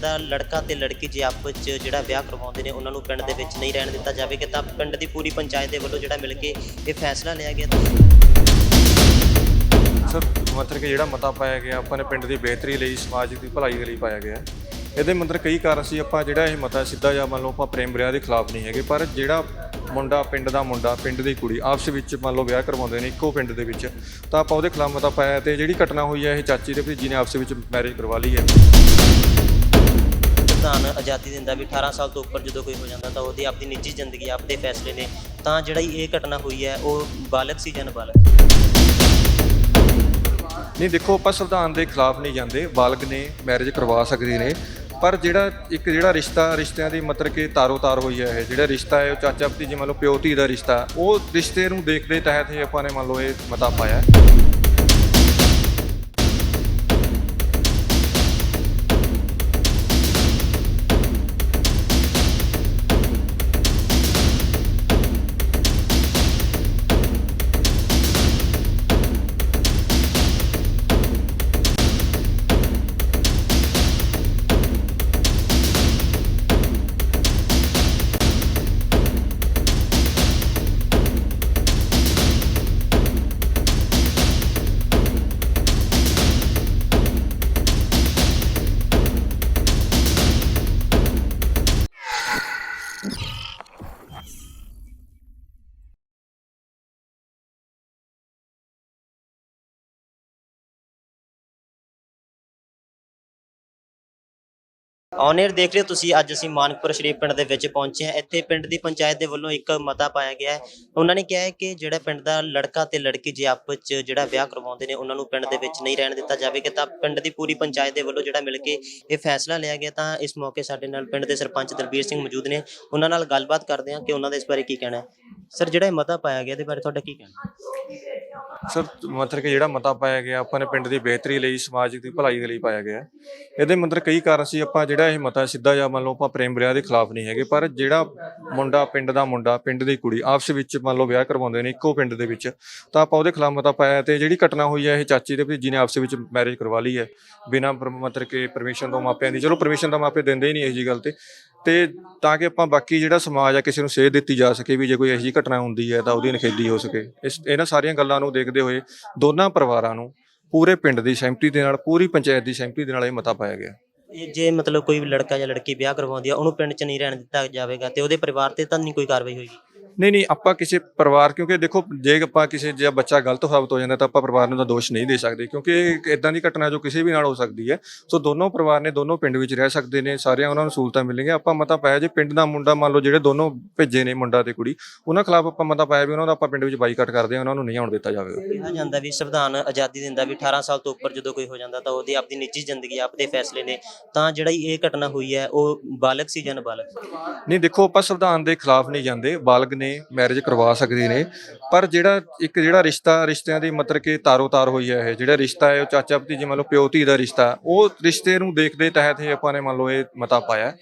ਦਾ ਲੜਕਾ ਤੇ ਲੜਕੀ ਜੇ ਆਪਸ 'ਚ ਜਿਹੜਾ ਵਿਆਹ ਕਰਵਾਉਂਦੇ ਨੇ, ਉਹਨਾਂ ਨੂੰ ਪਿੰਡ ਦੇ ਵਿੱਚ ਨਹੀਂ ਰਹਿਣ ਦਿੱਤਾ ਜਾਵੇਗਾ, ਤਾਂ ਪਿੰਡ ਦੀ ਪੂਰੀ ਪੰਚਾਇਤ ਦੇ ਵੱਲੋਂ ਜਿਹੜਾ ਮਿਲ ਕੇ ਇਹ ਫੈਸਲਾ ਲਿਆ ਗਿਆ। ਸਰ ਮਤਲਬ ਕਿ ਜਿਹੜਾ ਮਤਾ ਪਾਇਆ ਗਿਆ, ਆਪਾਂ ਨੇ ਪਿੰਡ ਦੀ ਬਿਹਤਰੀ ਲਈ, ਸਮਾਜ ਦੀ ਭਲਾਈ ਦੇ ਲਈ ਪਾਇਆ ਗਿਆ ਇਹਦੇ ਮੰਦਰ ਕਈ ਕਾਰਨ ਸੀ, ਆਪਾਂ ਜਿਹੜਾ ਇਹ ਮਤਾ ਸਿੱਧਾ ਜਾਂ ਮੰਨ ਲਓ ਆਪਾਂ ਪ੍ਰੇਮ ਵਿਆਹ ਦੇ ਖਿਲਾਫ ਨਹੀਂ ਹੈਗੇ, ਪਰ ਜਿਹੜਾ ਮੁੰਡਾ ਪਿੰਡ ਦਾ ਮੁੰਡਾ, ਪਿੰਡ ਦੀ ਕੁੜੀ ਆਪਸ ਵਿੱਚ ਮੰਨ ਲਓ ਵਿਆਹ ਕਰਵਾਉਂਦੇ ਨੇ ਇੱਕੋ ਪਿੰਡ ਦੇ ਵਿੱਚ, ਤਾਂ ਆਪਾਂ ਉਹਦੇ ਖਿਲਾਫ ਮਤਾ ਪਾਇਆ ਤੇ ਜਿਹੜੀ ਘਟਨਾ ਹੋਈ ਹੈ, ਇਹ ਚਾਚੀ ਤੇ ਭਤੀਜੀ ਨੇ ਆਪਸ ਵਿੱਚ ਮੈਰਿਜ ਕਰਵਾ ਲਈ ਹੈ। ਸੰਵਿਧਾਨ ਆਜ਼ਾਦੀ ਦਿੰਦਾ ਵੀ 18 ਸਾਲ ਤੋਂ ਉੱਪਰ ਜਦੋਂ ਕੋਈ ਹੋ ਜਾਂਦਾ ਤਾਂ ਉਹਦੀ ਆਪਣੀ ਨਿੱਜੀ ਜ਼ਿੰਦਗੀ, ਆਪਦੇ ਫੈਸਲੇ ਨੇ। ਤਾਂ ਜਿਹੜਾ ਇਹ ਘਟਨਾ ਹੋਈ ਹੈ, ਉਹ ਬਾਲਗ ਸੀ ਜਾਂ ਨਾਬਾਲਗ? ਨਹੀਂ, ਦੇਖੋ, ਆਪਾਂ ਸੰਵਿਧਾਨ ਦੇ ਖਿਲਾਫ ਨਹੀਂ ਜਾਂਦੇ। ਬਾਲਗ ਨੇ ਮੈਰਿਜ ਕਰਵਾ ਸਕਦੇ ਨੇ। ਪਰ ਜਿਹੜਾ ਇੱਕ ਜਿਹੜਾ ਰਿਸ਼ਤਾ, ਰਿਸ਼ਤਿਆਂ ਦੀ ਮਤਲਬ ਕਿ ਤਾਰੋ ਤਾਰ ਹੋਈ ਹੈ, ਇਹ ਜਿਹੜਾ ਰਿਸ਼ਤਾ ਹੈ, ਉਹ ਚਾਚਾ ਭਤੀਜੇ ਮੰਨ ਲਓ ਪਿਓ ਧੀ ਦਾ ਰਿਸ਼ਤਾ, ਉਹ ਰਿਸ਼ਤੇ ਨੂੰ ਦੇਖਦੇ ਤਹਿਤ ਹੀ ਆਪਾਂ ਨੇ ਮੰਨ ਲਓ ਇਹ ਮਤਾ ਪਾਇਆ। ਹੈ। ਔਨੇਰ ਦੇਖ ਰਹੇ ਹੋ ਤੁਸੀਂ, ਅੱਜ ਅਸੀਂ ਮਾਨਕਪੁਰ ਸ਼ਰੀਫ ਪਿੰਡ ਦੇ ਵਿੱਚ ਪਹੁੰਚੇ ਹਾਂ। ਇੱਥੇ ਪਿੰਡ ਦੀ ਪੰਚਾਇਤ ਦੇ ਵੱਲੋਂ ਇੱਕ ਮਤਾ ਪਾਇਆ ਗਿਆ ਹੈ। ਉਹਨਾਂ ਨੇ ਕਿਹਾ ਹੈ ਕਿ ਜਿਹੜਾ ਪਿੰਡ ਦਾ ਲੜਕਾ ਤੇ ਲੜਕੀ ਜੇ ਆਪਸ 'ਚ ਜਿਹੜਾ ਵਿਆਹ ਕਰਵਾਉਂਦੇ ਨੇ, ਉਹਨਾਂ ਨੂੰ ਪਿੰਡ ਦੇ ਵਿੱਚ ਨਹੀਂ ਰਹਿਣ ਦਿੱਤਾ ਜਾਵੇਗਾ। ਤਾਂ ਪਿੰਡ ਦੀ ਪੂਰੀ ਪੰਚਾਇਤ ਦੇ ਵੱਲੋਂ ਜਿਹੜਾ ਮਿਲ ਕੇ ਇਹ ਫੈਸਲਾ ਲਿਆ ਗਿਆ, ਤਾਂ ਇਸ ਮੌਕੇ ਸਾਡੇ ਨਾਲ ਪਿੰਡ ਦੇ ਸਰਪੰਚ ਦਲਬੀਰ ਸਿੰਘ ਮੌਜੂਦ ਨੇ। ਉਹਨਾਂ ਨਾਲ ਗੱਲਬਾਤ ਕਰਦੇ ਹਾਂ ਕਿ ਉਹਨਾਂ ਦਾ ਇਸ ਬਾਰੇ ਕੀ ਕਹਿਣਾ ਹੈ। ਸਰ ਜਿਹੜਾ ਇਹ ਮਤਾ ਪਾਇਆ ਗਿਆ, ਇਹਦੇ ਬਾਰੇ ਤੁਹਾਡਾ ਕੀ ਕਹਿਣਾ? ਸਰ ਮਤਲਬ ਕਿ ਜਿਹੜਾ ਮਤਾ ਪਾਇਆ ਗਿਆ, ਆਪਾਂ ਨੇ ਪਿੰਡ ਦੀ ਬਿਹਤਰੀ ਲਈ ਸਮਾਜ ਦੀ ਭਲਾਈ ਦੇ ਲਈ ਪਾਇਆ ਗਿਆ। ਇਹਦੇ ਮੰਦਰ ਕਈ ਕਾਰਨ ਸੀ, ਆਪਾਂ ਜਿਹੜਾ ਇਹ ਮਤਾ ਸਿੱਧਾ ਜਾਂ ਮੰਨ ਲਓ ਆਪਾਂ ਪ੍ਰੇਮ ਵਿਆਹ ਦੇ ਖਿਲਾਫ ਨਹੀਂ ਹੈਗੇ, ਪਰ ਜਿਹੜਾ ਮੁੰਡਾ, ਪਿੰਡ ਦਾ ਮੁੰਡਾ, ਪਿੰਡ ਦੀ ਕੁੜੀ ਆਪਸ ਵਿੱਚ ਮੰਨ ਲਓ ਵਿਆਹ ਕਰਵਾਉਂਦੇ ਨੇ ਇੱਕੋ ਪਿੰਡ ਦੇ ਵਿੱਚ, ਤਾਂ ਆਪਾਂ ਉਹਦੇ ਖਿਲਾਫ ਮਤਾ ਪਾਇਆ ਤੇ ਜਿਹੜੀ ਘਟਨਾ ਹੋਈ ਹੈ, ਇਹ ਚਾਚੀ ਦੇ ਭਤੀਜੀ ਨੇ ਆਪਸ ਵਿੱਚ ਮੈਰਿਜ ਕਰਵਾ ਲਈ ਹੈ, ਬਿਨਾਂ ਪਰ- ਮਤਲਬ ਕਿ ਪਰਮਿਸ਼ਨ ਤੋਂ ਮਾਪਿਆਂ ਦੀ। ਚਲੋ ਪਰਮਿਸ਼ਨ ਤਾਂ ਮਾਪੇ ਦਿੰਦੇ ਹੀ ਨਹੀਂ ਇਹ ਜੀ ਗੱਲ ਤੇ ਤੇ ਤਾਂ ਕਿ ਆਪਾਂ ਬਾਕੀ ਜਿਹੜਾ ਸਮਾਜ ਆ, ਕਿਸੇ ਨੂੰ ਸੇਧ ਦਿੱਤੀ ਜਾ ਸਕੇ ਵੀ ਜੇ ਕੋਈ ਇਹੋ ਜਿਹੀ ਘਟਨਾ ਹੁੰਦੀ ਹੈ ਤਾਂ ਉਹਦੀ ਨਿਖੇਧੀ ਹੋ ਸਕੇ। ਇਸ, ਇਹਨਾਂ ਸਾਰੀਆਂ ਗੱਲਾਂ ਨੂੰ ਦੇਖਦੇ ਹੋਏ ਦੋਨਾਂ ਪਰਿਵਾਰਾਂ ਨੂੰ ਪੂਰੇ ਪਿੰਡ ਦੀ ਸਹਿਮਤੀ ਦੇ ਨਾਲ, ਪੂਰੀ ਪੰਚਾਇਤ ਦੀ ਸਹਿਮਤੀ ਦੇ ਨਾਲ ਇਹ ਮਤਾ ਪਾਇਆ ਗਿਆ। ਇਹ ਜੇ ਮਤਲਬ ਕੋਈ ਲੜਕਾ ਜਾਂ ਲੜਕੀ ਵਿਆਹ ਕਰਵਾਉਂਦੀ ਆ, ਉਹਨੂੰ ਪਿੰਡ 'ਚ ਨਹੀਂ ਰਹਿਣ ਦਿੱਤਾ ਜਾਵੇਗਾ ਤੇ ਉਹਦੇ ਪਰਿਵਾਰ ਤੇ ਤਾਂ ਨਹੀਂ ਕੋਈ ਕਾਰਵਾਈ ਹੋਏਗੀ? ਨਹੀਂ ਨਹੀਂ ਆਪਾਂ ਕਿਸੇ ਪਰਿਵਾਰ ਕਿਉਂਕਿ ਦੇਖੋ ਜੇ ਆਪਾਂ ਕਿਸੇ ਜੇ ਬੱਚਾ ਗਲਤ ਸਾਬਤ ਹੋ ਜਾਂਦਾ ਤਾਂ ਆਪਾਂ ਪਰਿਵਾਰ ਨੂੰ ਤਾਂ ਦੋਸ਼ ਨਹੀਂ ਦੇ ਸਕਦੇ ਕਿਉਂਕਿ ਇਦਾਂ ਦੀ ਘਟਨਾ ਜੋ ਕਿਸੇ ਵੀ ਨਾਲ ਹੋ ਸਕਦੀ ਹੈ। ਸੋ ਦੋਨੋਂ ਪਰਿਵਾਰ ਨੇ ਦੋਨੋਂ ਪਿੰਡ ਵਿੱਚ ਰਹਿ ਸਕਦੇ ਨੇ ਸਾਰਿਆਂ ਉਹਨਾਂ ਨੂੰ ਸਹੂਲਤਾਂ ਮਿਲਣਗੀਆਂ। ਆਪਾਂ ਮਤਾ ਪਾਇਆ ਜੇ ਪਿੰਡ ਦਾ ਮੁੰਡਾ ਮੰਨ ਲਓ ਜਿਹੜੇ ਦੋਨੋਂ ਭੇਜੇ ਨੇ ਮੁੰਡਾ ਤੇ ਕੁੜੀ ਉਹਨਾਂ ਖਿਲਾਫ ਆਪਾਂ ਮਤਾ ਪਾਇਆ ਵੀ ਉਹਨਾਂ ਦਾ ਆਪਾਂ ਪਿੰਡ ਵਿੱਚ ਬਾਈਕਾਟ ਕਰਦੇ ਹਾਂ ਉਹਨਾਂ ਨੂੰ ਨਹੀਂ ਆਉਣ ਦਿੱਤਾ ਜਾਵੇਗਾ। ਕਿਹਾ ਜਾਂਦਾ ਵੀ ਸੰਵਿਧਾਨ ਆਜ਼ਾਦੀ ਦਿੰਦਾ ਵੀ 18 ਸਾਲ ਤੋਂ ਉੱਪਰ ਜਦੋਂ ਕੋਈ ਹੋ ਜਾਂਦਾ ਤਾਂ ਉਹਦੀ ਆਪਣੀ ਨਿੱਜੀ ਜ਼ਿੰਦਗੀ ਆਪਦੇ ਫੈਸਲੇ ਨੇ। ਤਾਂ ਜਿਹੜੀ ਇਹ ਘਟਨਾ ਹੋਈ ਹੈ ਉਹ ਬਾਲਗ ਸੀ ਜਾਂ ਨਾਬਾਲਗ? ਨਹੀਂ ਦੇਖੋ ਆਪਾਂ ਸੰਵਿਧਾਨ ਦੇ ਖਿਲਾਫ ਨਹੀਂ ਜਾਂਦੇ ਬਾਲਗ ਨੇ ਮੈਰਿਜ ਕਰਵਾ ਸਕਦੇ ਨੇ। ਪਰ ਜਿਹੜਾ ਇੱਕ ਜਿਹੜਾ ਰਿਸ਼ਤਾ, ਰਿਸ਼ਤਿਆਂ ਦੀ ਮਤਲਬ ਕਿ ਤਾਰੋ ਤਾਰ ਹੋਈ ਹੈ ਇਹ, ਜਿਹੜਾ ਰਿਸ਼ਤਾ ਹੈ ਉਹ ਚਾਚਾ ਭਤੀਜੇ ਮੰਨ ਲਓ ਪਿਓ ਧੀ ਦਾ ਰਿਸ਼ਤਾ, ਉਹ ਰਿਸ਼ਤੇ ਨੂੰ ਦੇਖਦੇ ਤਹਿਤ ਹੀ ਆਪਾਂ ਨੇ ਮੰਨ ਲਓ ਇਹ ਮਤਾ ਪਾਇਆ।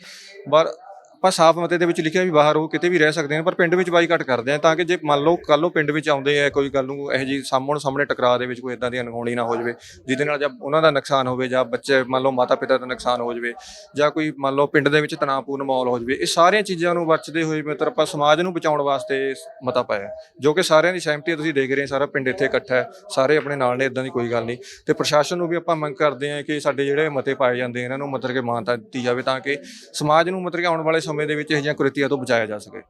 ਪਰ ਆਪਾਂ ਸਾਫ਼ ਮਤੇ ਦੇ ਵਿੱਚ ਲਿਖਿਆ ਵੀ ਬਾਹਰ ਉਹ ਕਿਤੇ ਵੀ ਰਹਿ ਸਕਦੇ ਨੇ, ਪਰ ਪਿੰਡ ਵਿੱਚ ਬਾਈਕਾਟ ਕਰਦੇ ਆ। ਤਾਂ ਕਿ ਜੇ ਮੰਨ ਲਓ ਕੱਲ ਨੂੰ ਪਿੰਡ ਵਿੱਚ ਆਉਂਦੇ ਆ, ਕੋਈ ਗੱਲ ਨੂੰ ਇਹੋ ਜੀ ਸਾਹਮਣੇ ਸਾਹਮਣੇ ਟਕਰਾਅ ਦੇ ਵਿੱਚ ਕੋਈ ਇਦਾਂ ਦੀ ਅਣਹੋਣੀ ਨਾ ਹੋ ਜਾਵੇ, ਜਿਹਦੇ ਨਾਲ ਜਾਂ ਉਹਨਾਂ ਦਾ ਨੁਕਸਾਨ ਹੋਵੇ ਜਾਂ ਬੱਚੇ ਮੰਨ ਲਓ ਮਾਤਾ ਪਿਤਾ ਦਾ ਨੁਕਸਾਨ ਹੋ ਜਾਵੇ ਜਾਂ ਕੋਈ ਮੰਨ ਲਓ ਪਿੰਡ ਦੇ ਵਿੱਚ ਤਣਾਅਪੂਰਨ ਮਾਹੌਲ ਹੋ ਜਾਵੇ, ਇਹ ਸਾਰੀਆਂ ਚੀਜ਼ਾਂ ਨੂੰ ਬਚਦੇ ਹੋਏ ਮਤਲਬ ਆਪਾਂ ਸਮਾਜ ਨੂੰ ਬਚਾਉਣ ਵਾਸਤੇ ਮਤਾ ਪਾਇਆ ਜੋ ਕਿ ਸਾਰਿਆਂ ਦੀ ਸਹਿਮਤੀ ਤੁਸੀਂ ਦੇਖ ਰਹੇ ਸਾਰਾ ਪਿੰਡ ਇੱਥੇ ਇਕੱਠਾ ਹੈ, ਸਾਰੇ ਆਪਣੇ ਨਾਲ ਨੇ ਇਦਾਂ ਦੀ ਕੋਈ ਗੱਲ ਨਹੀਂ। ਤੇ ਪ੍ਰਸ਼ਾਸਨ ਨੂੰ ਵੀ ਆਪਾਂ ਮੰਗ ਕਰਦੇ ਹਾਂ ਕਿ ਸਾਡੇ ਜਿਹੜੇ ਮਤੇ ਪਾਏ ਜਾਂਦੇ ਇਹਨਾਂ ਨੂੰ ਮਤਲਬ ਕਿ ਮਾਨਤਾ ਦਿੱਤੀ ਜਾਵੇ ਤਾਂ ਕਿ ਸਮਾਜ ਨੂੰ ਮਤਲਬ ਕਿ ਆਉਣ ਵਾਲੇ ਸਮੇਂ ਦੇ ਵਿੱਚ ਇਹ ਜਿਹੀਆਂ ਕੁਰੀਤੀਆਂ ਤੋਂ ਬਚਾਇਆ ਜਾ ਸਕੇ।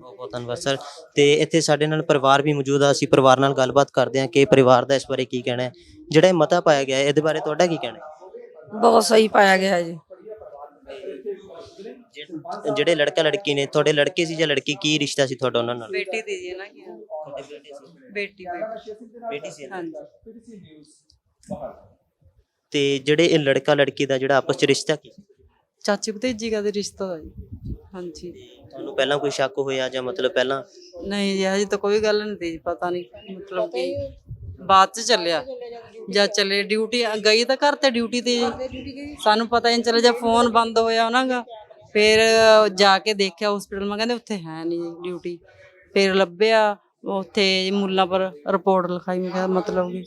ਬਹੁਤ ਬਹੁਤ ਧੰਨਵਾਦ ਸਰ। ਤੇ ਇੱਥੇ ਸਾਡੇ ਨਾਲ ਪਰਿਵਾਰ ਵੀ ਮੌਜੂਦ ਆ। ਅਸੀਂ ਪਰਿਵਾਰ ਨਾਲ ਗੱਲਬਾਤ ਕਰਦੇ ਹਾਂ ਕਿ ਪਰਿਵਾਰ ਦਾ ਇਸ ਬਾਰੇ ਕੀ ਕਹਿਣਾ ਹੈ। ਜਿਹੜਾ ਇਹ ਮਤਾ ਪਾਇਆ ਗਿਆ ਹੈ ਇਹਦੇ ਬਾਰੇ ਤੁਹਾਡਾ ਕੀ ਕਹਿਣਾ ਹੈ? ਬਹੁਤ ਸਹੀ ਪਾਇਆ ਗਿਆ ਜੀ। ਜਿਹੜੇ- ਜਿਹੜੇ ਲੜਕਾ ਲੜਕੀ ਨੇ ਤੁਹਾਡੇ ਲੜਕੇ ਸੀ ਜਾਂ ਲੜਕੀ ਕੀ ਰਿਸ਼ਤਾ ਸੀ ਤੁਹਾਡਾ ਉਹਨਾਂ ਨਾਲ? ਬੇਟੀ ਦੀ ਜੀ ਨਾ ਕੀ ਤੁਹਾਡੇ ਬੇਟੇ ਸੀ? ਬੇਟੀ ਬੇਟੀ। ਬੇਟੀ ਸੀ ਹਾਂਜੀ। ਤੇ ਜਿਹੜੇ ਇਹ ਲੜਕਾ ਲੜਕੀ ਦਾ ਜਿਹੜਾ ਆਪਸ ਚ ਰਿਸ਼ਤਾ ਕੀ? ਚਾਚੀ ਭਤੀਜੀ ਦਾ ਤੇ ਰਿਸ਼ਤਾ ਦਾ ਜੀ। ਹਾਂਜੀ। ਤੁਹਾਨੂੰ ਪਹਿਲਾਂ ਕੋਈ ਸ਼ੱਕ ਹੋਇਆ ਜਾਂ ਮਤਲਬ ਪਹਿਲਾਂ? ਨਹੀਂ ਜੀ ਹਜੇ ਤਾਂ ਕੋਈ ਗੱਲ ਨਹੀਂ ਤੀ ਪਤਾ ਨਹੀਂ ਮਤਲਬ ਕਿ ਬਾਅਦ ਚ ਚੱਲਿਆ। ਜਾਂ ਚੱਲੇ ਡਿਊਟੀ ਗਈ ਤਾਂ ਘਰ ਤੇ ਡਿਊਟੀ ਤੇ ਜੀ। ਸਾਨੂੰ ਪਤਾ ਨਹੀਂ ਚੱਲਿਆ ਜਦ ਫੋਨ ਬੰਦ ਹੋਇਆ ਉਹਨਾਂ ਦਾ ਫਿਰ ਜਾ ਕੇ ਦੇਖਿਆ ਹਸਪੀਟਲ ਮੈਂ ਕਹਿੰਦੇ ਉੱਥੇ ਹੈ ਨਹੀਂ ਡਿਊਟੀ। ਫਿਰ ਲੱਭਿਆ ਉੱਥੇ ਮੁੱਲਾ ਪਰ ਰਿਪੋਰਟ ਲਿਖਾਈ ਮੈਂ ਕਿਹਾ ਮਤਲਬ ਕਿ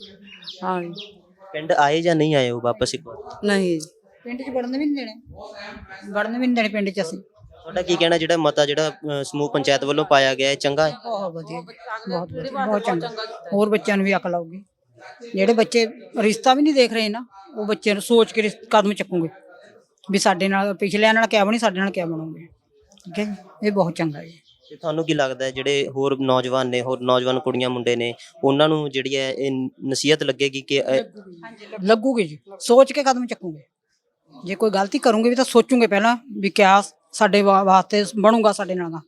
ਹਾਂ ਜੀ। ਪਿੰਡ ਆਏ ਜਾਂ ਨਹੀਂ ਆਏ ਉਹ ਵਾਪਸ ਇੱਕ ਵਾਰ? ਨਹੀਂ ਜੀ। ਪਿੰਡ 'ਚ ਵੜਨ ਵੀ ਨਹੀਂ ਦੇਣੇ। ਵੜਨ ਵੀ ਨਹੀਂ ਦੇਣੇ ਪਿੰਡ 'ਚ ਅਸੀਂ। ਤੁਹਾਡਾ ਕੀ ਕਹਿਣਾ ਜਿਹੜਾ ਮਤਾ ਜਿਹੜਾ ਅ, ਸਮੂਹ ਪੰਚਾਇਤ ਵੱਲੋਂ ਪਾਇਆ ਗਿਆ ਹੈ ਚੰਗਾ ਹੈ? ਬਹੁਤ ਵਧੀਆ ਬਹੁਤ ਵਧੀਆ ਬਹੁਤ ਚੰਗਾ। ਹੋਰ ਬੱਚਿਆਂ ਨੂੰ ਵੀ ਅਕਲ ਆਊਗੀ। ਜਿਹੜੇ ਬੱਚੇ ਰਿਸ਼ਤਾ ਵੀ ਨਹੀਂ ਦੇਖ ਰਹੇ ਨਾ ਉਹ ਬੱਚੇ ਨੂੰ ਸੋਚ ਕੇ ਰਿਸ਼- ਕਦਮ ਚੱਕੂਗੇ। ਵੀ ਸਾਡੇ ਨਾਲ ਪਿਛਲਿਆਂ ਨਾਲ ਕਿਆ ਬਣੀ ਸਾਡੇ ਨਾਲ ਕਿਆ ਬਣੂਗੇ। ਠੀਕ ਹੈ ਜੀ? ਇਹ ਬਹੁਤ ਚੰਗਾ ਜੀ। ਤੇ ਤੁਹਾਨੂੰ ਕੀ ਲੱਗਦਾ ਹੈ ਜਿਹੜੇ ਹੋਰ ਨੌਜਵਾਨ ਨੇ ਹੋਰ ਨੌਜਵਾਨ ਕੁੜੀਆਂ ਮੁੰਡੇ ਨੇ ਉਹਨਾਂ ਨੂੰ ਜਿਹੜੀ ਹੈ ਇਹ ਨਸੀਹਤ ਲੱਗੇਗੀ ਕਿ ਅ, ਲੱਗੂਗੇ ਜੀ। ਸੋਚ ਕੇ ਕਦਮ ਚੱਕੂਗੇ। ਜੇ ਕੋਈ ਗਲਤੀ ਕਰੂੰਗੇ ਵੀ ਤਾਂ ਸੋਚੂਗੇ ਪਹਿਲਾਂ ਵੀ ਕਿਆ ਸਾਡੇ ਵਾ- ਵਾਸਤੇ ਬਣੂਗਾ ਸਾਡੇ ਨਾਲ ਦਾ।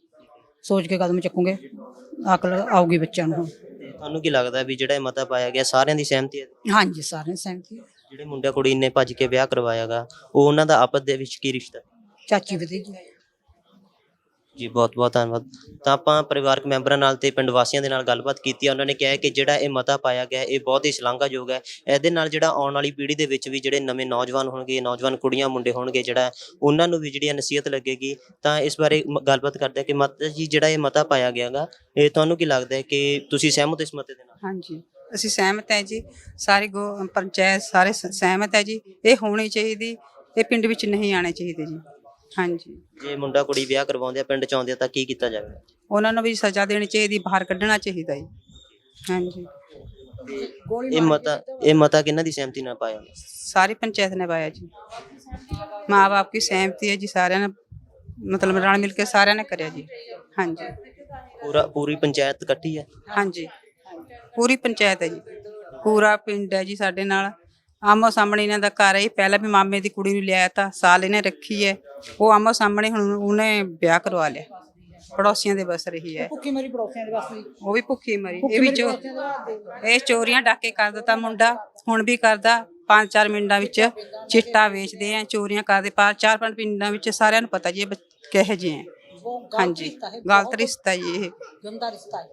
ਸੋਚ ਕੇ ਕਦਮ ਚੱਕੂਗੇ। ਅਕਲ ਆਊਗੀ ਬੱਚਿਆਂ ਨੂੰ ਤੇ ਤੁਹਾਨੂੰ ਕੀ ਲੱਗਦਾ ਵੀ ਜਿਹੜਾ ਇਹ ਮਤਾ ਪਾਇਆ ਗਿਆ ਸਾਰਿਆਂ ਦੀ ਸਹਿਮਤੀ ਹੈ? ਹਾਂਜੀ ਸਾਰੇ ਸਹਿਮਤੀ ਹੈ। ਜਿਹੜੇ ਮੁੰਡਾ ਕੁੜੀ ਨੇ ਭੱਜ ਕੇ ਵਿਆਹ ਕਰਵਾਇਆਗਾ ਉਹ ਉਹਨਾਂ ਦਾ ਆਪਸ ਦੇ ਵਿੱਚ ਕੀ ਰਿਸ਼ਤਾ? ਚਾਚੀ ਭਤੀਜੀ ਜੀ, ਬਹੁਤ ਬਹੁਤ ਧੰਨਵਾਦ। ਤਾਂ ਆਪਾਂ ਪਰਿਵਾਰਕ ਮੈਂਬਰਾਂ ਨਾਲ ਤੇ ਪਿੰਡ ਵਾਸੀਆਂ ਦੇ ਨਾਲ ਗੱਲਬਾਤ ਕੀਤੀ ਹੈ ਉਹਨਾਂ ਨੇ ਕਿਹਾ ਕਿ ਜਿਹੜਾ ਇਹ ਮਤਾ ਪਾਇਆ ਗਿਆ, ਇਹ ਬਹੁਤ ਹੀ ਸ਼ਲਾਘਾਯੋਗ ਹੈ। ਇਹਦੇ ਨਾਲ ਜਿਹੜਾ ਆਉਣ ਵਾਲੀ ਪੀੜ੍ਹੀ ਦੇ ਵਿੱਚ ਵੀ ਜਿਹੜੇ ਨਵੇਂ ਨੌਜਵਾਨ ਹੋਣਗੇ, ਨੌਜਵਾਨ ਕੁੜੀਆਂ, ਮੁੰਡੇ ਹੋਣਗੇ ਜਿਹੜਾ, ਉਹਨਾਂ ਨੂੰ ਵੀ ਜਿਹੜੀ ਨਸੀਹਤ ਲੱਗੇਗੀ। ਤਾਂ ਇਸ ਬਾਰੇ ਮ- ਗੱਲਬਾਤ ਕਰਦੇ ਹਾਂ ਕਿ ਮਤਾ, ਜੀ, ਜਿਹੜਾ ਇਹ ਮਤਾ ਪਾਇਆ ਗਿਆਗਾ, ਇਹ ਤੁਹਾਨੂੰ ਕੀ ਲੱਗਦਾ ਹੈ ਕਿ ਤੁਸੀਂ ਸਹਿਮਤ ਇਸ ਮਤੇ ਦੇ ਨਾਲ? ਹਾਂਜੀ, ਅਸੀਂ ਸਹਿਮਤ ਹੈ ਜੀ। ਸਾਰੇ ਗੋ ਪੰਚਾਇਤ ਸਾਰੇ ਸ- ਸਹਿਮਤ ਹੈ ਜੀ। ਇਹ ਹੋਣੀ ਚਾਹੀਦੀ, ਇਹ ਪਿੰਡ ਵਿੱਚ ਨਹੀਂ ਆਣੇ ਚਾਹੀਦੇ ਜੀ। ਹਾਂਜੀ। ਜੇ ਮੁੰਡਾ ਕੁੜੀ ਵਿਆਹ ਕਰਵਾਉਂਦੇ ਆ ਪਿੰਡ ਚ ਆਉਂਦੇ ਆ ਤਾਂ ਕੀ ਕੀਤਾ ਜਾਵੇਗਾ ਉਹਨਾਂ ਨੂੰ ਵੀ ਸਜ਼ਾ ਦੇਣੀ ਚਾਹੀਦੀ ਬਾਹਰ ਕੱਢਣਾ ਚਾਹੀਦਾ ਜੀ। ਹਾਂਜੀ। ਇਹ ਮਤਾ ਇਹ ਮਤਾ ਕਿਹਨਾਂ ਦੀ ਸਹਿਮਤੀ ਨਾਲ ਪਾਇਆ? ਸਾਰੀ ਪੰਚਾਇਤ ਨੇ ਪਾਇਆ ਜੀ। ਮਾਂ-ਬਾਪ ਦੀ ਸਹਿਮਤੀ ਹੈ ਜੀ ਸਾਰਿਆਂ ਨੇ ਮਤਲਬ ਰਲ ਮਿਲ ਕੇ ਸਾਰਿਆਂ ਨੇ ਕਰਿਆ ਜੀ। ਹਾਂਜੀ। ਪੂਰਾ ਪੂਰੀ ਪੰਚਾਇਤ ਇਕੱਠੀ ਹੈ? ਹਾਂਜੀ। ਪੂਰੀ ਪੰਚਾਇਤ ਹੈ ਜੀ। ਪੂਰਾ ਪਿੰਡ ਹੈ ਜੀ ਸਾਡੇ ਨਾਲ। ਆਮੋ ਸਾਹਮਣੇ ਇਹਨਾਂ ਦਾ ਘਰ ਹੈ ਪਹਿਲਾਂ ਵੀ ਮਾਮੇ ਦੀ ਕੁੜੀ ਨੂੰ ਲਿਆਇਆ ਤਾਂ ਸਾਲ ਇਹਨੇ ਰੱਖੀ ਹੈ। ਉਹ ਆਮੋ ਸਾਹਮਣੇ ਹੁਣ ਉਹਨੇ ਵਿਆਹ ਕਰਵਾ ਲਿਆ। ਪੜੋਸੀਆਂ ਦੇ ਬਸ ਰਹੀ ਹੈ। ਭੁੱਖੀ ਮਰੀ ਪੜੋਸੀਆਂ ਦੇ ਵਾਸਤੇ ਉਹ ਵੀ ਭੁੱਖੀ ਮਰੀ। ਇਹ ਵੀ ਚੋ ਇਹ ਚੋਰੀਆਂ ਡਾਕੇ ਕਰ ਦਿੱਤਾ ਮੁੰਡਾ। ਹੁਣ ਵੀ ਕਰਦਾ। ਪੰਜ ਚਾਰ ਮਿੰਟਾਂ ਵਿੱਚ ਚਿੱਟਾ ਵੇਚਦੇ ਆ। ਚੋਰੀਆਂ ਕਰਦੇ ਚਾਰ ਪੰਜ ਪਿੰਡਾਂ ਵਿੱਚ ਸਾਰਿਆਂ ਨੂੰ ਪਤਾ ਜੀ ਇਹ ਕਿਹੋ ਜਿਹੇ ਆ। ਹਾਂਜੀ। ਗਲਤ ਰਿਸ਼ਤਾ ਜੀ ਇਹ। ਗੰਦਾ ਰਿਸ਼ਤਾ ਹੈ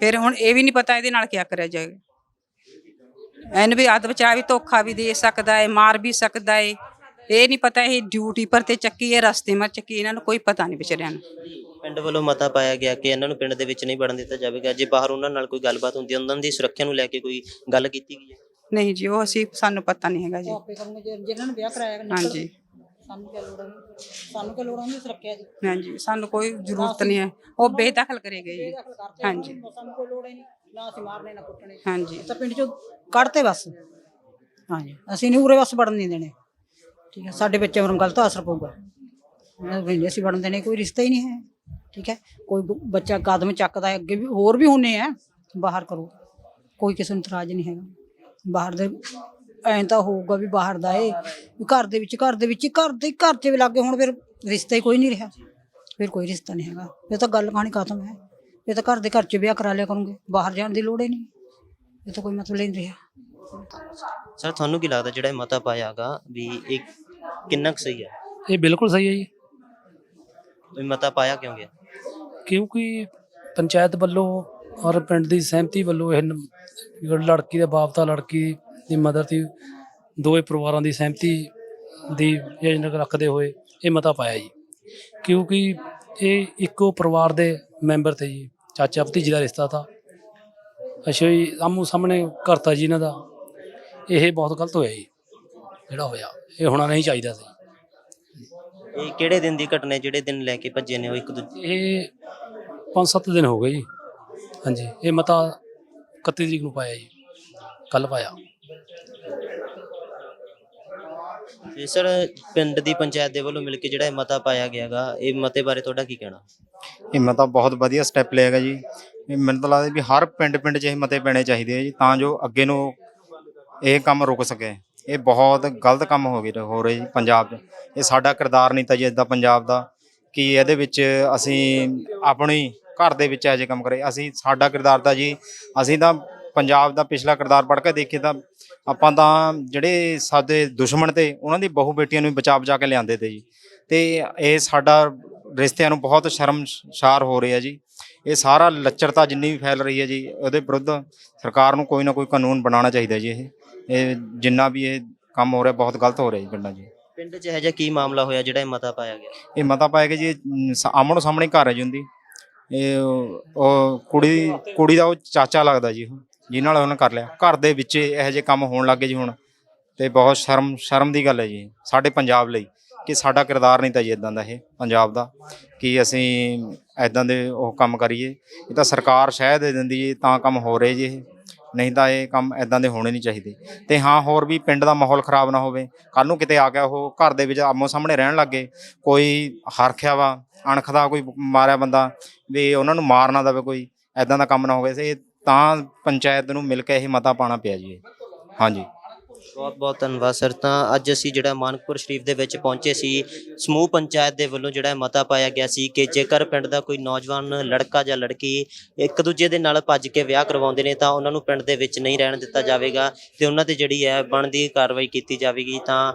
ਫਿਰ ਹੁਣ ਇਹ ਵੀ ਨਹੀਂ ਪਤਾ ਇਹਦੇ ਨਾਲ ਕੀ ਕਰਿਆ ਜਾਏ ਇਹਨੂੰ ਵੀ ਹੱਥ ਬਚਾ ਵੀ ਧੋਖਾ ਵੀ ਦੇ ਸਕਦਾ ਹੈ ਮਾਰ ਵੀ ਸਕਦਾ ਹੈ ਇਹ ਨਹੀਂ ਪਤਾ ਇਹ ਡਿਊਟੀ ਪਰ ਤੇ ਚੱਕੀ ਹੈ ਰਸਤੇ ਮਰ ਚੱਕੀ ਇਹਨਾਂ ਨੂੰ ਕੋਈ ਪਤਾ ਨਹੀਂ ਵਿਚਾਰਿਆਂ ਨੂੰ। ਪਿੰਡ ਵੱਲੋਂ ਮਤਾ ਪਾਇਆ ਗਿਆ ਕਿ ਇਹਨਾਂ ਨੂੰ ਪਿੰਡ ਦੇ ਵਿੱਚ ਨਹੀਂ ਵੜਨ ਦਿੱਤਾ ਜਾਵੇਗਾ। ਜੇ ਬਾਹਰ ਉਹਨਾਂ ਨਾਲ ਕੋਈ ਗੱਲਬਾਤ ਹੁੰਦੀ ਹੈ ਉਹਨਾਂ ਦੀ ਸੁਰੱਖਿਆ ਨੂੰ ਲੈ ਕੇ ਕੋਈ ਗੱਲ ਕੀਤੀ ਗਈ ਹੈ? ਨਹੀਂ ਜੀ ਉਹ ਅਸੀਂ ਸਾਨੂੰ ਪਤਾ ਨਹੀਂ ਹੈਗਾ ਜੀ। ਆਪੇ ਨੇ ਵਿਆਹ ਕਰਾਇਆ ਹਾਂਜੀ। ਸਾਨੂੰ ਕੀ ਲੋੜ ਹੈ ਸਾਨੂੰ ਕੀ ਲੋੜ ਹੈ ਸੁਰੱਖਿਆ ਦੀ? ਹਾਂਜੀ ਸਾਨੂੰ ਕੋਈ ਜ਼ਰੂਰਤ ਨਹੀਂ ਹੈ। ਉਹ ਬੇਦਖਲ ਕਰੇ ਗਏ ਜੀ। ਹਾਂਜੀ। ਸਾਨੂੰ ਕੋਈ ਲੋੜ ਹੀ ਨਹੀਂ ਨਾ ਅਸੀਂ ਮਾਰਨੇ ਨਾ ਕੁੱਟਣੇ। ਹਾਂਜੀ। ਤਾਂ ਪਿੰਡ ਚੋਂ ਕੱਢਤੇ ਬਸ? ਹਾਂਜੀ। ਅਸੀਂ ਨਹੀਂ ਉਰੇ ਬਸ ਵੜਨ ਨਹੀਂ ਦੇਣੇ। ਠੀਕ ਹੈ ਸਾਡੇ ਬੱਚਿਆਂ ਨੂੰ ਗਲਤ ਅਸਰ ਪਊਗਾ। ਇਹਨਾਂ ਨੂੰ ਨਹੀਂ ਅਸੀਂ ਵੜਨ ਦੇਣੇ ਕੋਈ ਰਿਸ਼ਤਾ ਹੀ ਨਹੀਂ ਹੈ। ਠੀਕ ਹੈ ਕੋਈ ਬ- ਬੱਚਾ ਕਦਮ ਚੱਕਦਾ ਹੈ ਅੱਗੇ ਵੀ ਹੋਰ ਵੀ ਹੁੰਨੇ ਆ ਬਾਹਰ ਕਰੋ। ਕੋਈ ਕਿਸੇ ਨੂੰ ਇਤਰਾਜ਼ ਨਹੀਂ ਹੈਗਾ। ਬਾਹਰ ਦੇ ਐਂ ਤਾਂ ਹੋਊਗਾ ਵੀ ਬਾਹਰ ਦਾ ਏ ਵੀ ਘਰ ਦੇ ਵਿੱਚ ਘਰ ਦੇ ਵਿੱਚ ਹੀ, ਘਰ ਦੇ ਘਰ 'ਚ ਵੀ ਲੱਗੇ ਹੁਣ ਫਿਰ ਰਿਸ਼ਤਾ ਹੀ ਕੋਈ ਨਹੀਂ ਰਿਹਾ। ਫਿਰ ਕੋਈ ਰਿਸ਼ਤਾ ਨਹੀਂ ਹੈਗਾ। ਇਹ ਤਾਂ ਗੱਲ ਕਹਾਣੀ ਖਤਮ ਹੈ। ਇਹ ਤਾਂ ਘਰ ਦੇ ਘਰ 'ਚ ਵਿਆਹ ਕਰਾ ਲਿਆ ਕਰੂੰਗੇ ਬਾਹਰ ਜਾਣ ਦੀ ਲੋੜ ਹੀ ਨਹੀਂ। ਇਹ ਤਾਂ ਕੋਈ ਮਤਲਬ ਨਹੀਂ ਰਿਹਾ। ਸਰ ਤੁਹਾਨੂੰ ਕੀ ਲੱਗਦਾ ਜਿਹੜਾ ਇਹ ਮਤਾ ਪਾਇਆਗਾ ਵੀ ਇਹ ਕਿੰਨਾ ਕੁ ਸਹੀ ਹੈ? ਇਹ ਬਿਲਕੁਲ ਸਹੀ ਹੈ ਜੀ। ਇਹ ਮਤਾ ਪਾਇਆ ਕਿਉਂ ਗਿਆ? ਕਿਉਂਕਿ ਪੰਚਾਇਤ ਵੱਲੋਂ ਔਰ ਪਿੰਡ ਦੀ ਸਹਿਮਤੀ ਵੱਲੋਂ ਇਹ ਨ- ਜਿਹੜਾ ਲੜਕੀ ਦੇ ਬਾਪ ਦਾ ਲੜਕੀ ਦੀ ਮਦਰ ਦੀ ਦੋਵੇਂ ਪਰਿਵਾਰਾਂ ਦੀ ਸਹਿਮਤੀ ਦੀ ਯੋਜਨਾ ਰੱਖਦੇ ਹੋਏ ਇਹ ਮਤਾ ਪਾਇਆ ਜੀ। ਕਿਉਂਕਿ ਇਹ ਇੱਕੋ ਪਰਿਵਾਰ ਦੇ ਮੈਂਬਰ ਤੇ ਜੀ। ਚਾਚਾ ਭਤੀਜੀ ਦਾ ਰਿਸ਼ਤਾ ਤਾਂ। ਅੱਛਾ ਜੀ ਆਮੂ ਸਾਹਮਣੇ ਘਰ ਤਾ ਜੀ ਇਹਨਾਂ ਦਾ। ਇਹ ਬਹੁਤ ਗਲਤ ਹੋਇਆ ਜੀ ਜਿਹੜਾ ਹੋਇਆ। ਇਹ ਹੋਣਾ ਨਹੀਂ ਚਾਹੀਦਾ ਸੀ। ਇਹ ਕਿਹੜੇ ਦਿਨ ਦੀ ਘਟਨਾ ਹੈ? ਜਿਹੜੇ ਦਿਨ ਲੈ ਕੇ ਭੱਜੇ ਨੇ ਉਹ ਇੱਕ ਦੂਜੇ ਇਹ ਪੰਜ ਸੱਤ ਦਿਨ ਹੋ ਗਏ ਜੀ। ਹਾਂਜੀ ਇਹ ਮਤਾ 31 ਤਰੀਕ ਨੂੰ ਪਾਇਆ ਜੀ। ਕੱਲ ਪਾਇਆ। ਤੇ ਸਰ, ਪਿੰਡ ਦੀ ਪੰਚਾਇਤ ਦੇ ਵੱਲੋਂ ਮਿਲ ਕੇ ਜਿਹੜਾ ਇਹ ਮਤਾ ਪਾਇਆ ਗਿਆਗਾ, ਇਹ ਮਤੇ ਬਾਰੇ ਤੁਹਾਡਾ ਕੀ ਕਹਿਣਾ? ਇਹ ਮਤਾ ਬਹੁਤ ਵਧੀਆ ਸਟੈਪ ਲਿਆਗਾ ਜੀ। ਇਹ ਮੈਨੂੰ ਤਾਂ ਲੱਗਦਾ ਵੀ ਹਰ ਪਿੰਡ ਪਿੰਡ 'ਚ ਇਹ ਮਤੇ ਪੈਣੇ ਚਾਹੀਦੇ ਆ ਜੀ, ਤਾਂ ਜੋ ਅੱਗੇ ਨੂੰ ਇਹ ਕੰਮ ਰੁਕ ਸਕੇ। ਇਹ ਬਹੁਤ ਗਲਤ ਕੰਮ ਹੋ ਗਏ ਹੋ ਰਹੇ ਜੀ ਪੰਜਾਬ 'ਚ। ਇਹ ਸਾਡਾ ਕਿਰਦਾਰ ਨਹੀਂ ਤਾਂ ਜੀ ਇਦਾਂ ਪੰਜਾਬ ਦਾ, ਕਿ ਇਹਦੇ ਵਿੱਚ ਅਸੀਂ ਆਪਣੀ ਘਰ ਦੇ ਵਿੱਚ ਇਹੋ ਜਿਹੇ ਕੰਮ ਕਰੇ। ਅਸੀਂ ਸਾਡਾ ਕਿਰਦਾਰ ਤਾਂ ਜੀ, ਅਸੀਂ ਤਾਂ ਪੰਜਾਬ ਦਾ ਪਿਛਲਾ ਕਿਰਦਾਰ ਪੜ੍ਹ ਕੇ ਦੇਖੇ ਤਾਂ ਆਪਾਂ ਤਾਂ ਜਿਹੜੇ ਸਾਡੇ ਦੁਸ਼ਮਣ ਤੇ ਉਹਨਾਂ ਦੀ ਬਹੂ ਬੇਟੀਆਂ ਨੂੰ ਵੀ ਬਚਾ ਬਚਾ ਕੇ ਲਿਆਂਦੇ ਤੇ ਜੀ। ਤੇ ਇਹ ਸਾਡਾ ਰਿਸ਼ਤਿਆਂ ਨੂੰ ਬਹੁਤ ਸ਼ਰਮਸ਼ਾਰ ਹੋ ਰਿਹਾ ਜੀ। ਇਹ ਸਾਰਾ ਲੱਚਰਤਾ ਜਿੰਨੀ ਵੀ ਫੈਲ ਰਹੀ ਹੈ ਜੀ ਉਹਦੇ ਵਿਰੁੱਧ ਸਰਕਾਰ ਨੂੰ ਕੋਈ ਨਾ ਕੋਈ ਕਾਨੂੰਨ ਬਣਾਉਣਾ ਚਾਹੀਦਾ ਜੀ ਇਹ। ਇਹ ਜਿੰਨਾ ਵੀ ਇਹ ਕੰਮ ਹੋ ਰਿਹਾ ਬਹੁਤ ਗਲਤ ਹੋ ਰਿਹਾ ਜੀ ਪਿੰਡਾਂ 'ਚ। ਪਿੰਡ 'ਚ ਇਹੋ ਜਿਹਾ ਕੀ ਮਾਮਲਾ ਹੋਇਆ ਜਿਹੜਾ ਇਹ ਮਤਾ ਪਾਇਆ ਗਿਆ? ਇਹ ਮਤਾ ਪਾਏਗਾ ਜੀ ਆਮਣ ਸਾਹਮਣੇ ਘਰ ਹੈ ਜੀ ਹੁੰਦੀ ਇਹ ਉਹ- ਉਹ ਕੁੜੀ ਕੁੜੀ ਦਾ ਉਹ ਚਾਚਾ ਲੱਗਦਾ ਜੀ ਉਹ। ਜਿਹਦੇ ਨਾਲ ਉਹਨੇ ਕਰ ਲਿਆ। ਘਰ ਦੇ ਵਿੱਚ ਇਹੋ ਜਿਹੇ ਕੰਮ ਹੋਣ ਲੱਗੇ ਜੀ ਹੁਣ। ਤੇ ਬਹੁਤ ਸ਼ਰਮ ਸ਼ਰਮ ਦੀ ਗੱਲ ਹੈ ਜੀ, ਸਾਡੇ ਪੰਜਾਬ ਲਈ, ਕਿ ਸਾਡਾ ਕਿਰਦਾਰ ਨਹੀਂ ਤਾਂ ਜੀ ਇਦਾਂ ਦਾ ਇਹ, ਪੰਜਾਬ ਦਾ, ਕਿ ਅਸੀਂ ਇਦਾਂ ਦੇ ਉਹ ਕੰਮ ਕਰੀਏ। ਇਹ ਤਾਂ ਸਰਕਾਰ ਸ਼ਹਿ ਦੇ ਦਿੰਦੀ ਹੈ ਤਾਂ ਕੰਮ ਹੋ ਰਹੇ ਜੀ ਇਹ। ਨਹੀਂ ਤਾਂ ਇਹ ਕੰਮ ਇਦਾਂ ਦੇ ਹੋਣੇ ਨਹੀਂ ਚਾਹੀਦੇ। ਤੇ ਹਾਂ, ਹੋਰ ਵੀ ਪਿੰਡ ਦਾ ਮਾਹੌਲ ਖਰਾਬ ਨਾ ਹੋਵੇ। ਕੱਲ ਨੂੰ ਕਿਤੇ ਆ ਗਿਆ ਉਹ, ਘਰ ਦੇ ਵਿੱਚ ਆਮੋ ਸਾਹਮਣੇ ਰਹਿਣ ਲੱਗੇ ਕੋਈ ਹਰਖਿਆ ਵਾ ਅਣਖ ਦਾ ਕੋਈ ਮਾਰਿਆ ਬੰਦਾ, ਵੀ ਉਹਨਾਂ ਨੂੰ ਮਾਰ ਨਾ ਦੇਵੇ ਕੋਈ ਐਦਾਂ ਦਾ ਕੰਮ ਨਾ ਹੋਵੇ। ਇਹ ਤਾਂ ਪੰਚਾਇਤ ਨੂੰ ਮਿਲ ਕੇ ਇਹ ਮਤਾ ਪਾਣਾ ਪਿਆ ਜੀ ਹਾਂਜੀ। ਬਹੁਤ ਬਹੁਤ ਧੰਨਵਾਦ ਸਰ। ਤਾਂ ਅੱਜ ਅਸੀਂ ਜਿਹੜਾ ਮਾਨਕਪੁਰ ਸ਼ਰੀਫ ਦੇ ਵਿੱਚ ਪਹੁੰਚੇ ਸੀ, ਸਮੂਹ ਪੰਚਾਇਤ ਦੇ ਵੱਲੋਂ ਜਿਹੜਾ ਮਤਾ ਪਾਇਆ ਗਿਆ ਸੀ ਕਿ ਜੇਕਰ ਪਿੰਡ ਦਾ ਕੋਈ ਨੌਜਵਾਨ, ਲੜਕਾ ਜਾਂ ਲੜਕੀ ਇੱਕ ਦੂਜੇ ਦੇ ਨਾਲ ਭੱਜ ਕੇ ਵਿਆਹ ਕਰਵਾਉਂਦੇ ਨੇ ਤਾਂ ਉਹਨਾਂ ਨੂੰ ਪਿੰਡ ਦੇ ਵਿੱਚ ਨਹੀਂ ਰਹਿਣ ਦਿੱਤਾ ਜਾਵੇਗਾ ਤੇ ਉਹਨਾਂ ਤੇ ਜਿਹੜੀ ਹੈ ਬਣਦੀ ਕਾਰਵਾਈ ਕੀਤੀ ਜਾਵੇਗੀ। ਤਾਂ